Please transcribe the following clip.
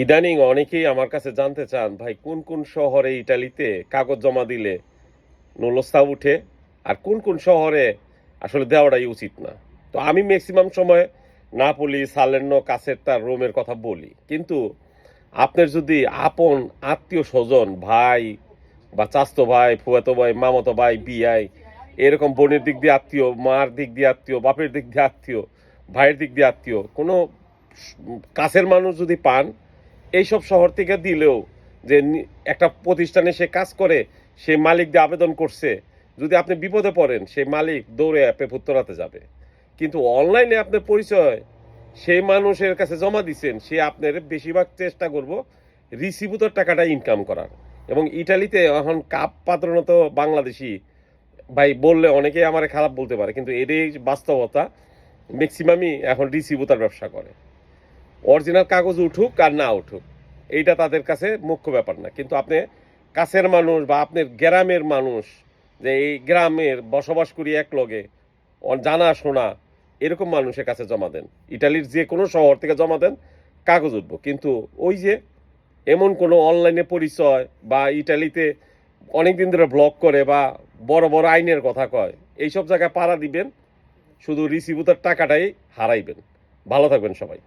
ইদানিং অনেকেই আমার কাছে জানতে চান, ভাই, কোন কোন শহরে ইটালিতে কাগজ জমা দিলে নুলস্তা উঠে আর কোন কোন শহরে আসলে দেওয়াটাই উচিত না? তো আমি ম্যাক্সিমাম সময় নাপলি কাছের তার রোমের কথা বলি। কিন্তু আপনার যদি আপন আত্মীয় স্বজন, ভাই বা চাস্তো ভাই, ফুয়াতো ভাই, মামাতো ভাই, বিয়াই, এরকম বোনের দিক দিয়ে আত্মীয়, মার দিক দিয়ে আত্মীয়, বাপের দিক দিয়ে আত্মীয়, ভাইয়ের দিক দিয়ে আত্মীয়, কোনো কাছের মানুষ যদি পান এইসব শহর থেকে দিলেও যে একটা প্রতিষ্ঠানে সে কাজ করে, সে মালিক দিয়ে আবেদন করছে, যদি আপনি বিপদে পড়েন, সেই মালিক দৌড়ে অ্যাপে উত্তরাতে যাবে। কিন্তু অনলাইনে আপনার পরিচয়, সেই মানুষের কাছে জমা দিচ্ছেন সে আপনার বেশিরভাগ চেষ্টা করব রিসিভুতর টাকাটা ইনকাম করার। এবং ইটালিতে এখন কাপ পাত্রনত বাংলাদেশি। ভাই, বললে অনেকেই আমার খারাপ বলতে পারে, কিন্তু এটাই বাস্তবতা। ম্যাক্সিমামই এখন রিসিভুতার ব্যবসা করে। অরিজিনাল কাগজ উঠুক আর না উঠুক, এইটা তাদের কাছে মুখ্য ব্যাপার না। কিন্তু আপনি কাছের মানুষ বা আপনার গ্রামের মানুষ, যে এই গ্রামের বসবাস করি এক লগে জানা শোনা, এরকম মানুষের কাছে জমা দেন। ইটালির যে কোনো শহর থেকে জমা দেন, কাগজ উঠবো। কিন্তু ওই যে এমন কোনো অনলাইনে পরিচয় বা ইটালিতে অনেক দিন ধরে ব্লগ করে বা বড় বড় আইনের কথা কয়, এইসব জায়গায় পাড়া দিবেন, শুধু রিসিভুতার টাকাটাই হারাইবেন। ভালো থাকবেন সবাই।